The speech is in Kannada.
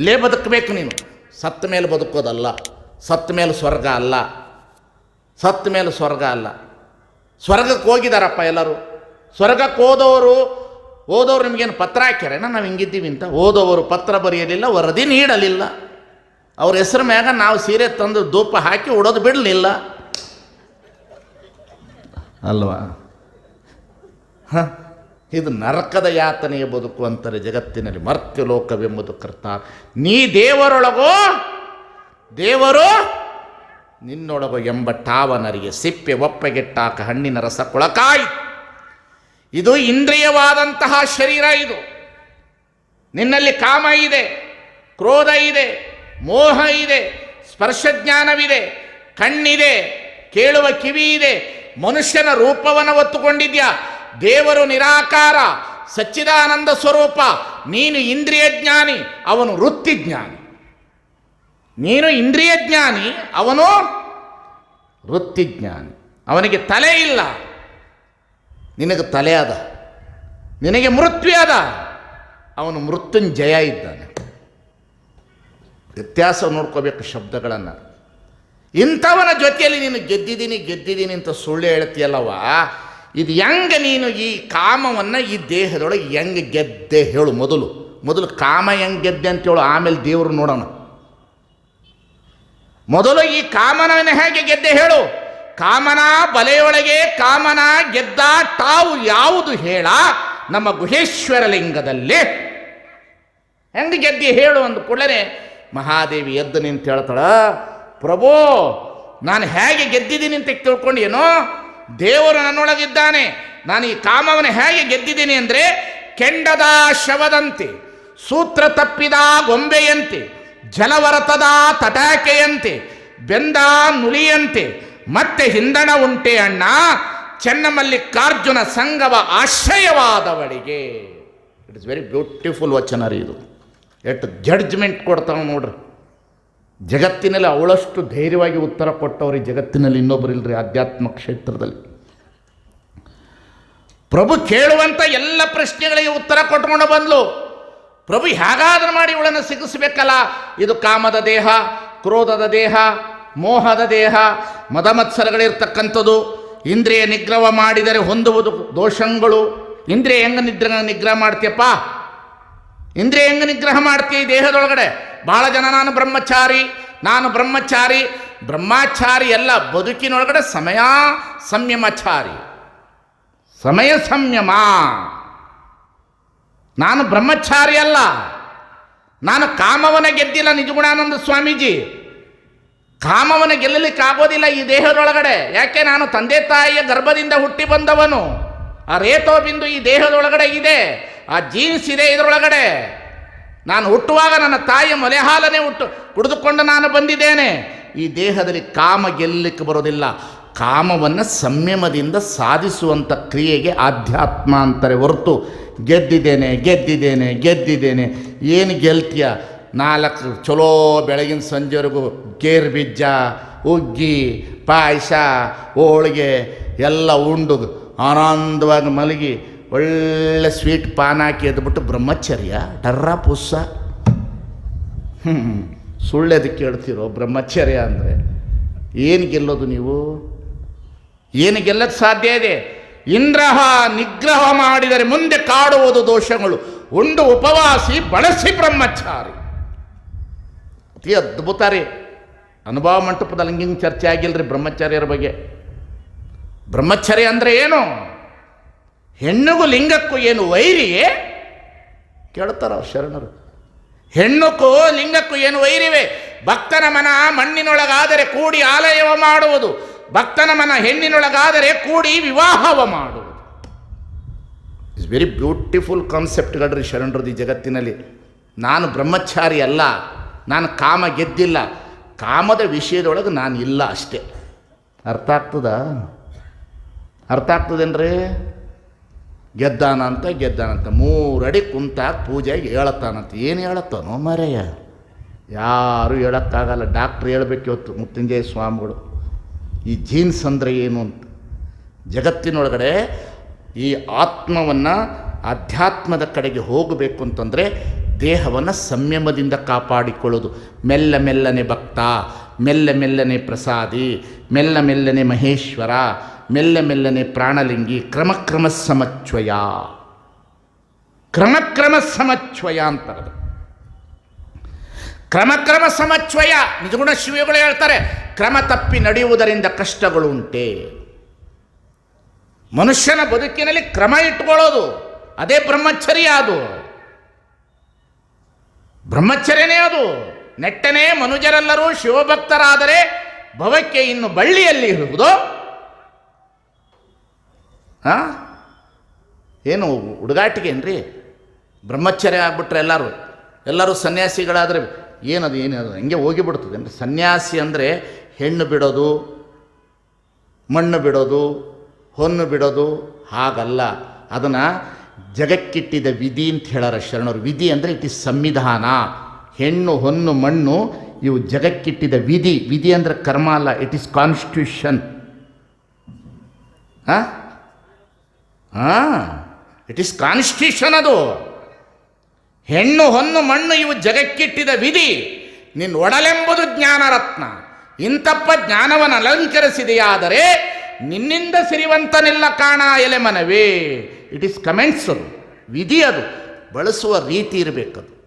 ಇಲ್ಲೇ ಬದುಕಬೇಕು ನೀನು. ಸತ್ತ ಮೇಲೆ ಬದುಕೋದಲ್ಲ, ಸತ್ತ ಮೇಲೆ ಸ್ವರ್ಗ ಅಲ್ಲ, ಸತ್ತ ಮೇಲೆ ಸ್ವರ್ಗ ಅಲ್ಲ. ಸ್ವರ್ಗಕ್ಕೆ ಹೋಗಿದಾರಪ್ಪ ಎಲ್ಲರೂ. ಸ್ವರ್ಗಕ್ಕೆ ಹೋದವರು ಓದೋರು ನಿಮಗೇನು ಪತ್ರ ಹಾಕ್ಯಾರೇನ? ನಾವು ಹಿಂಗಿದ್ದೀವಿ ಅಂತ. ಓದೋವರು ಪತ್ರ ಬರೆಯಲಿಲ್ಲ, ವರದಿ ನೀಡಲಿಲ್ಲ. ಅವ್ರ ಹೆಸರು ಮ್ಯಾಗ ನಾವು ಸೀರೆ ತಂದು ಧೂಪ ಹಾಕಿ ಉಡೋದು ಬಿಡಲಿಲ್ಲ. ಅಲ್ವಾ? ಹ? ಇದು ನರಕದ ಯಾತನೆಯ ಬದುಕು ಅಂತಾರೆ ಜಗತ್ತಿನಲ್ಲಿ. ಮರ್ತ್ಯ ಲೋಕವೆಂಬುದು ಕರ್ತ ನೀ ದೇವರೊಳಗೋ, ದೇವರು, ನಿನ್ನೊಳಗೋ ಎಂಬ ಟಾವನರಿಗೆ ಸಿಪ್ಪೆ ಒಪ್ಪೆಗೆಟ್ಟಾಕ ಹಣ್ಣಿನ ರಸ ಕೊಳಕಾಯಿ. ಇದು ಇಂದ್ರಿಯವಾದಂತಹ ಶರೀರ ಇದು. ನಿನ್ನಲ್ಲಿ ಕಾಮ ಇದೆ, ಕ್ರೋಧ ಇದೆ, ಮೋಹ ಇದೆ, ಸ್ಪರ್ಶಜ್ಞಾನವಿದೆ, ಕಣ್ಣಿದೆ, ಕೇಳುವ ಕಿವಿ ಇದೆ, ಮನುಷ್ಯನ ರೂಪವನ್ನು ಒತ್ತುಕೊಂಡಿದ್ಯಾ ದೇವರು ನಿರಾಕಾರ, ಸಚ್ಚಿದಾನಂದ ಸ್ವರೂಪ, ನೀನು ಇಂದ್ರಿಯ ಜ್ಞಾನಿ, ಅವನು ವೃತ್ತಿ ಜ್ಞಾನಿ. ನೀನು ಇಂದ್ರಿಯ ಜ್ಞಾನಿ, ಅವನು ವೃತ್ತಿ ಜ್ಞಾನಿ. ಅವನಿಗೆ ತಲೆ ಇಲ್ಲ. ನಿನಗೆ ತಲೆ ಅದ. ನಿನಗೆ ಮೃತ್ಯು ಅದ. ಅವನು ಮೃತ್ಯುಂಜಯ ಇದ್ದಾನೆ. ವ್ಯತ್ಯಾಸ ನೋಡ್ಕೋಬೇಕು ಶಬ್ದಗಳನ್ನು. ಇಂಥವನ ಜೊತೆಯಲ್ಲಿ ನೀನು ಗೆದ್ದಿದ್ದೀನಿ ಗೆದ್ದಿದ್ದೀನಿ ಅಂತ ಸುಳ್ಳು ಹೇಳ್ತೀಯಲ್ಲವ ಇದು ಹೆಂಗೆ ನೀನು ಈ ಕಾಮವನ್ನು ಈ ದೇಹದೊಳಗೆ ಹೆಂಗೆ ಗೆದ್ದೆ ಹೇಳು ಮೊದಲು. ಮೊದಲು ಕಾಮ ಹೆಂಗೆ ಗೆದ್ದೆ ಅಂತ ಹೇಳು, ಆಮೇಲೆ ದೇವರು ನೋಡೋಣ. ಮೊದಲು ಈ ಕಾಮನವನ್ನು ಹೇಗೆ ಗೆದ್ದೆ ಹೇಳು. ಕಾಮನ ಬಲೆಯೊಳಗೆ ಕಾಮನ ಗೆದ್ದ ತಾವು ಯಾವುದು ಹೇಳ, ನಮ್ಮ ಗುಹೇಶ್ವರ ಲಿಂಗದಲ್ಲಿ. ಹೆಂಗೆ ಗೆದ್ದಿ ಹೇಳು ಅಂದ ಕೂಡಲೇ ಮಹಾದೇವಿ ಎದ್ದು ನಿಂತು ಹೇಳ್ತಾಳ, ಪ್ರಭು, ನಾನು ಹೇಗೆ ಗೆದ್ದಿದ್ದೀನಿ ಅಂತ ತಿಳ್ಕೊಂಡೇನೋ ದೇವರು ನನ್ನೊಳಗಿದ್ದಾನೆ. ನಾನು ಈ ಕಾಮವನ ಹೇಗೆ ಗೆದ್ದಿದ್ದೀನಿ ಅಂದರೆ, ಕೆಂಡದ ಶವದಂತೆ, ಸೂತ್ರ ತಪ್ಪಿದ ಗೊಂಬೆಯಂತೆ, ಜಲವರತದ ತಟಾಕೆಯಂತೆ, ಬೆಂದ ನುಲಿಯಂತೆ, ಮತ್ತೆ ಹಿಂದಣ ಉಂಟೆ ಅಣ್ಣ, ಚೆನ್ನಮಲ್ಲಿಕಾರ್ಜುನ ಸಂಗವ ಆಶ್ರಯವಾದವಳಿಗೆ. It is very beautiful vachana ರೀ ಇದು. ಎಷ್ಟು ಜಡ್ಜ್ಮೆಂಟ್ ಕೊಡ್ತಾವೆ ನೋಡ್ರಿ. ಜಗತ್ತಿನಲ್ಲಿ ಅವಳಷ್ಟು ಧೈರ್ಯವಾಗಿ ಉತ್ತರ ಕೊಟ್ಟವರು ಜಗತ್ತಿನಲ್ಲಿ ಇನ್ನೊಬ್ಬರು ಇಲ್ಲರಿ ಆಧ್ಯಾತ್ಮ ಕ್ಷೇತ್ರದಲ್ಲಿ. ಪ್ರಭು ಕೇಳುವಂಥ ಎಲ್ಲ ಪ್ರಶ್ನೆಗಳಿಗೆ ಉತ್ತರ ಕೊಟ್ಕೊಂಡು ಬಂದ್ಲು. ಪ್ರಭು ಹೇಗಾದರೂ ಮಾಡಿ ಇವಳನ್ನು ಸಿಗಿಸ್ಬೇಕಲ್ಲ. ಇದು ಕಾಮದ ದೇಹ, ಕ್ರೋಧದ ದೇಹ, ಮೋಹದ ದೇಹ, ಮದಮತ್ಸರಗಳಿರ್ತಕ್ಕಂಥದ್ದು. ಇಂದ್ರಿಯ ನಿಗ್ರಹ ಮಾಡಿದರೆ ಹೊಂದುವುದು ದೋಷಗಳು. ಇಂದ್ರಿಯ ಹೆಂಗೆ ನಿಗ್ರಹ ನಿಗ್ರಹ ಮಾಡ್ತೀಯಪ್ಪ? ಇಂದ್ರಿಯ ಹೆಂಗೆ ನಿಗ್ರಹ ಮಾಡ್ತೀಯ ದೇಹದೊಳಗಡೆ? ಬಹಳ ಜನ ನಾನು ಬ್ರಹ್ಮಚಾರಿ ನಾನು ಬ್ರಹ್ಮಚಾರಿ ಬ್ರಹ್ಮಚಾರಿ ಎಲ್ಲ ಬದುಕಿನೊಳಗಡೆ ಸಮಯ ಸಂಯಮಚಾರಿ. ಸಮಯ ಸಂಯಮ. ನಾನು ಬ್ರಹ್ಮಚಾರಿ ಅಲ್ಲ. ನಾನು ಕಾಮವನ ಗೆದ್ದಿಲ್ಲ ನಿಜಗುಣಾನಂದ ಸ್ವಾಮೀಜಿ. ಕಾಮವನ ಗೆಲ್ಲಲಿಕ್ಕೆ ಆಗೋದಿಲ್ಲ ಈ ದೇಹದೊಳಗಡೆ. ಯಾಕೆ ನಾನು ತಂದೆ ತಾಯಿಯ ಗರ್ಭದಿಂದ ಹುಟ್ಟಿ ಬಂದವನು. ಆ ರೇತೋ ಬಿಂದು ಈ ದೇಹದೊಳಗಡೆ ಇದೆ. ಆ ಜೀನ್ಸ್ ಇದೆ ಇದರೊಳಗಡೆ. ನಾನು ಹುಟ್ಟುವಾಗ ನನ್ನ ತಾಯಿಯ ಮೊಲೆ ಉಟ್ಟು ಹುಟ್ಟು, ಕುಡಿದುಕೊಂಡು ನಾನು ಬಂದಿದ್ದೇನೆ. ಈ ದೇಹದಲ್ಲಿ ಕಾಮ ಗೆಲ್ಲಕ್ಕೆ ಬರೋದಿಲ್ಲ. ಕಾಮವನ್ನು ಸಂಯಮದಿಂದ ಸಾಧಿಸುವಂಥ ಕ್ರಿಯೆಗೆ ಆಧ್ಯಾತ್ಮ ಅಂತಾರೆ ಹೊರತು, ಗೆದ್ದಿದ್ದೇನೆ ಗೆದ್ದಿದ್ದೇನೆ ಗೆದ್ದಿದ್ದೇನೆ. ಏನು ಗೆಲ್ತೀಯ? ನಾಲ್ಕು, ಚಲೋ ಬೆಳಗಿನ ಸಂಜೆವರೆಗೂ ಗೇರು ಬೀಜ ಉಗ್ಗಿ ಪಾಯಸ, ಹೋಳಿಗೆ ಎಲ್ಲ ಉಂಡು ಆನಂದವಾಗಿ ಮಲಗಿ ಒಳ್ಳೆ ಸ್ವೀಟ್ ಪಾನ್ ಹಾಕಿ ಎದ್ಬಿಟ್ಟು ಬ್ರಹ್ಮಚರ್ಯ, ಟರ್ರ ಪುಸ್ಸ. ಹ್ಞೂ ಸುಳ್ಳೆದು ಕೇಳ್ತಿರೋ ಬ್ರಹ್ಮಚರ್ಯ ಅಂದರೆ, ಏನು ಗೆಲ್ಲೋದು ನೀವು? ಏನು ಗೆಲ್ಲಕ್ಕೆ ಸಾಧ್ಯ ಇದೆ? ಇಂದ್ರಹ ನಿಗ್ರಹ ಮಾಡಿದರೆ ಮುಂದೆ ಕಾಡುವುದು ದೋಷಗಳು, ಉಂಡು ಉಪವಾಸಿ ಬಳಸಿ ಬ್ರಹ್ಮಚಾರಿ. ಅತಿ ಅದ್ಭುತ ರೀ. ಅನುಭವ ಮಂಟಪದಲ್ಲಿ ಹಿಂಗೆ ಚರ್ಚೆ ಆಗಿಲ್ಲರಿ ಬ್ರಹ್ಮಚಾರ್ಯರ ಬಗ್ಗೆ. ಬ್ರಹ್ಮಚರ್ಯ ಅಂದರೆ ಏನು? ಹೆಣ್ಣಿಗೂ ಲಿಂಗಕ್ಕೂ ಏನು ವೈರಿಯೇ? ಕೇಳ್ತಾರ ಶರಣರು. ಹೆಣ್ಣುಕ್ಕೂ ಲಿಂಗಕ್ಕೂ ಏನು ವೈರಿವೆ ಭಕ್ತನ ಮನ ಮಣ್ಣಿನೊಳಗಾದರೆ ಕೂಡಿ ಆಲಯವ ಮಾಡುವುದು. ಭಕ್ತನ ಮನ ಹೆಣ್ಣಿನೊಳಗಾದರೆ ಕೂಡಿ ವಿವಾಹವ ಮಾಡುವುದು. ಇಟ್ಸ್ ವೆರಿ ಬ್ಯೂಟಿಫುಲ್ ಕಾನ್ಸೆಪ್ಟ್ಗಳ್ರಿ ಶರಣರದು ಈ ಜಗತ್ತಿನಲ್ಲಿ. ನಾನು ಬ್ರಹ್ಮಚಾರಿ ಅಲ್ಲ, ನಾನು ಕಾಮ ಗೆದ್ದಿಲ್ಲ, ಕಾಮದ ವಿಷಯದೊಳಗೆ ನಾನು ಇಲ್ಲ ಅಷ್ಟೇ. ಅರ್ಥ ಆಗ್ತದ? ಅರ್ಥ ಆಗ್ತದೇನ್ರಿ? ಗೆದ್ದಾನ ಅಂತ ಗೆದ್ದಾನಂತ ಮೂರಡಿ ಕುಂತ ಪೂಜೆಗೆ ಹೇಳತ್ತಾನಂತ. ಏನು ಹೇಳತ್ತಾನೋ ಮರೆಯ? ಯಾರು ಹೇಳೋಕ್ಕಾಗಲ್ಲ. ಡಾಕ್ಟ್ರ್ ಹೇಳಬೇಕು ಇವತ್ತು ಮುತ್ತಂಜಯ ಸ್ವಾಮಿಗಳು. ಈ ಜೀನ್ಸ್ ಅಂದರೆ ಏನು ಅಂತ. ಜಗತ್ತಿನೊಳಗಡೆ ಈ ಆತ್ಮವನ್ನು ಅಧ್ಯಾತ್ಮದ ಕಡೆಗೆ ಹೋಗಬೇಕು ಅಂತಂದರೆ ದೇಹವನ್ನು ಸಂಯಮದಿಂದ ಕಾಪಾಡಿಕೊಳ್ಳೋದು. ಮೆಲ್ಲ ಮೆಲ್ಲನೆ ಭಕ್ತ, ಮೆಲ್ಲ ಮೆಲ್ಲನೆ ಪ್ರಸಾದಿ, ಮೆಲ್ಲ ಮೆಲ್ಲನೆ ಮಹೇಶ್ವರ ಮೆಲ್ಲ ಮೆಲ್ಲನೆ ಪ್ರಾಣಲಿಂಗಿ ಕ್ರಮಕ್ರಮ ಸಮಚ್ವಯ. ಕ್ರಮಕ್ರಮ ಸಮಚ್ವಯ ಅಂತಾರದು. ಕ್ರಮಕ್ರಮ ಸಮಚ್ವಯ. ನಿಜಗುಣ ಶಿವಗಳು ಹೇಳ್ತಾರೆ, ಕ್ರಮ ತಪ್ಪಿ ನಡೆಯುವುದರಿಂದ ಕಷ್ಟಗಳು ಉಂಟೆ. ಮನುಷ್ಯನ ಬದುಕಿನಲ್ಲಿ ಕ್ರಮ ಇಟ್ಕೊಳ್ಳೋದು, ಅದೇ ಬ್ರಹ್ಮಚರ್ಯ ಅದು. ಬ್ರಹ್ಮಚರ್ಯನೇ ಅದು. ನೆಟ್ಟನೇ ಮನುಜರೆಲ್ಲರೂ ಶಿವಭಕ್ತರಾದರೆ ಭವಕ್ಕೆ ಇನ್ನು ಬಳ್ಳಿಯಲ್ಲಿ ಇರುವುದು ಆ? ಏನು ಹುಡುಗಾಟಿಗೇನ್ರಿ ಬ್ರಹ್ಮಚರ್ಯ ಆಗ್ಬಿಟ್ರೆ ಎಲ್ಲರೂ ಎಲ್ಲರೂ ಸನ್ಯಾಸಿಗಳಾದರೆ ಏನದು ಏನದು? ಹಂಗೆ ಹೋಗಿಬಿಡ್ತದೆ ಅಂದರೆ ಸನ್ಯಾಸಿ ಅಂದರೆ ಹೆಣ್ಣು ಬಿಡೋದು, ಮಣ್ಣು ಬಿಡೋದು, ಹೊನ್ನು ಬಿಡೋದು, ಹಾಗಲ್ಲ. ಅದನ್ನು ಜಗಕ್ಕಿಟ್ಟಿದ ವಿಧಿ ಅಂತ ಹೇಳಾರ ಶರಣರು. ವಿಧಿ ಅಂದರೆ ಇಟ್ ಇಸ್ ಸಂವಿಧಾನ. ಹೆಣ್ಣು, ಹೊನ್ನು, ಮಣ್ಣು, ಇವು ಜಗಕ್ಕಿಟ್ಟಿದ ವಿಧಿ. ವಿಧಿ ಅಂದರೆ ಕರ್ಮ ಅಲ್ಲ, ಇಟ್ ಇಸ್ ಕಾನ್ಸ್ಟಿಟ್ಯೂಷನ್. ಹಾಂ? ಹಾಂ ಇಟ್ ಈಸ್ ಕಾನ್ಸ್ಟಿಟ್ಯೂಷನ್ ಅದು. ಹೆಣ್ಣು, ಹೊನ್ನು, ಮಣ್ಣು ಇವು ಜಗಕ್ಕಿಟ್ಟಿದ ವಿಧಿ. ನಿನ್ನ ಒಡಲೆಂಬುದು ಜ್ಞಾನರತ್ನ. ಇಂತಪ್ಪ ಜ್ಞಾನವನ್ನು ಅಲಂಕರಿಸಿದೆಯಾದರೆ ನಿನ್ನಿಂದ ಸಿರಿವಂತನಿಲ್ಲ ಕಾಣ ಎಲೆ ಮನವೇ ಇಟ್ ಈಸ್ ಕಮೆಂಟ್ಸ್ ಅದು ವಿಧಿ ಅದು. ಬಳಸುವ ರೀತಿ ಇರಬೇಕದು.